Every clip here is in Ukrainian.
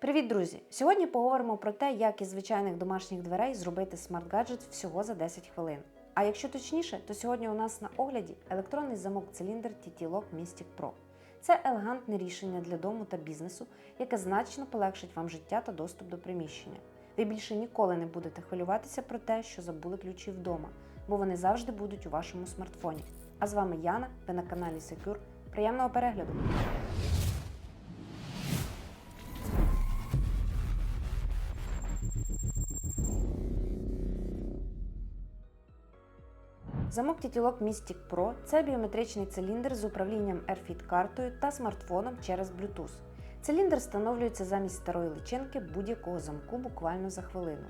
Привіт, друзі! Сьогодні поговоримо про те, як із звичайних домашніх дверей зробити смарт-гаджет всього за 10 хвилин. А якщо точніше, то сьогодні у нас на огляді електронний замок-циліндр TT-Lock Mystic Pro. Це елегантне рішення для дому та бізнесу, яке значно полегшить вам життя та доступ до приміщення. Ви більше ніколи не будете хвилюватися про те, що забули ключі вдома, бо вони завжди будуть у вашому смартфоні. А з вами Яна, ви на каналі Secure. Приємного перегляду! Замок TT-Lock Mystic Pro це біометричний циліндр з управлінням AirFit картою та смартфоном через Bluetooth. Циліндр встановлюється замість старої личинки будь-якого замку буквально за хвилину.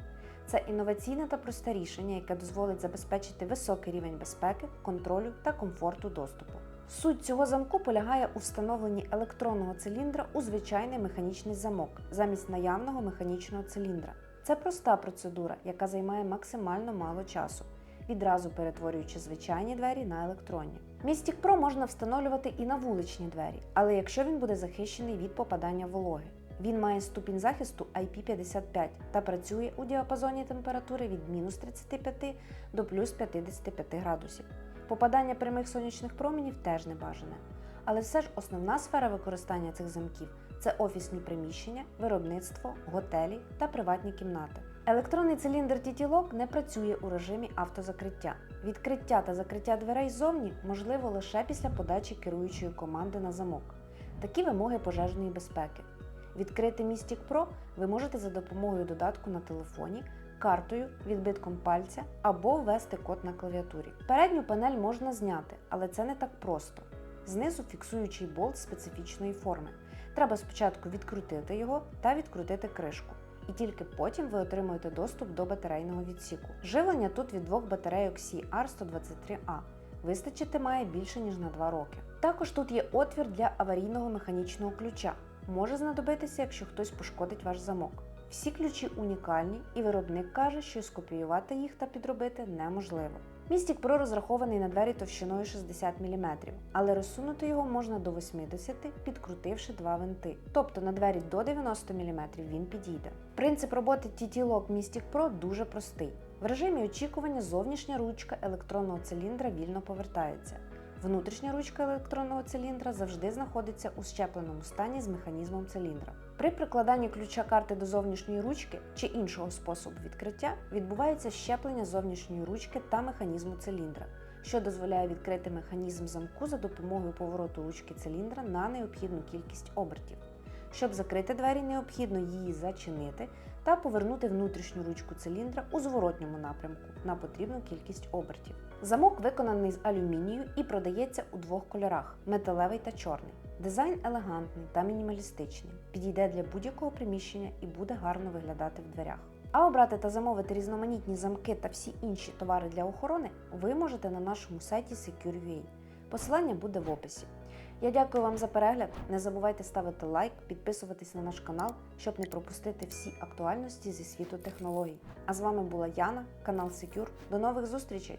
Це інноваційне та просте рішення, яке дозволить забезпечити високий рівень безпеки, контролю та комфорту доступу. Суть цього замку полягає у встановленні електронного циліндра у звичайний механічний замок замість наявного механічного циліндра. Це проста процедура, яка займає максимально мало часу відразу перетворюючи звичайні двері на електронні. Mystic Pro можна встановлювати і на вуличні двері, але якщо він буде захищений від попадання вологи. Він має ступінь захисту IP55 та працює у діапазоні температури від мінус 35 до плюс 55 градусів. Попадання прямих сонячних променів теж не бажане. Але все ж основна сфера використання цих замків це офісні приміщення, виробництво, готелі та приватні кімнати. Електронний циліндр TT-Lock не працює у режимі автозакриття. Відкриття та закриття дверей ззовні можливо лише після подачі керуючої команди на замок. Такі вимоги пожежної безпеки. Відкрити Mystic Pro ви можете за допомогою додатку на телефоні, картою, відбитком пальця або ввести код на клавіатурі. Передню панель можна зняти, але це не так просто. Знизу фіксуючий болт специфічної форми. Треба спочатку відкрутити його та відкрутити кришку. І тільки потім ви отримуєте доступ до батарейного відсіку. Живлення тут від двох батарейок CR123A. Вистачити має більше ніж на 2 роки. Також тут є отвір для аварійного механічного ключа. Може знадобитися, якщо хтось пошкодить ваш замок. Всі ключі унікальні, і виробник каже, що скопіювати їх та підробити неможливо. Містік Pro розрахований на двері товщиною 60 мм, але розсунути його можна до 80, підкрутивши два винти. Тобто на двері до 90 мм він підійде. Принцип роботи TT-Lock Mystic Pro дуже простий. В режимі очікування зовнішня ручка електронного циліндра вільно повертається. Внутрішня ручка електронного циліндра завжди знаходиться у щепленому стані з механізмом циліндра. При прикладанні ключа карти до зовнішньої ручки чи іншого способу відкриття відбувається щеплення зовнішньої ручки та механізму циліндра, що дозволяє відкрити механізм замку за допомогою повороту ручки циліндра на необхідну кількість обертів. Щоб закрити двері, необхідно її зачинити та повернути внутрішню ручку циліндра у зворотньому напрямку на потрібну кількість обертів. Замок виконаний з алюмінію і продається у двох кольорах металевий та чорний. Дизайн елегантний та мінімалістичний, підійде для будь-якого приміщення і буде гарно виглядати в дверях. А обрати та замовити різноманітні замки та всі інші товари для охорони ви можете на нашому сайті Secure.ua. Посилання буде в описі. Я дякую вам за перегляд. Не забувайте ставити лайк, підписуватись на наш канал, щоб не пропустити всі актуальності зі світу технологій. А з вами була Яна, канал Secure. До нових зустрічей!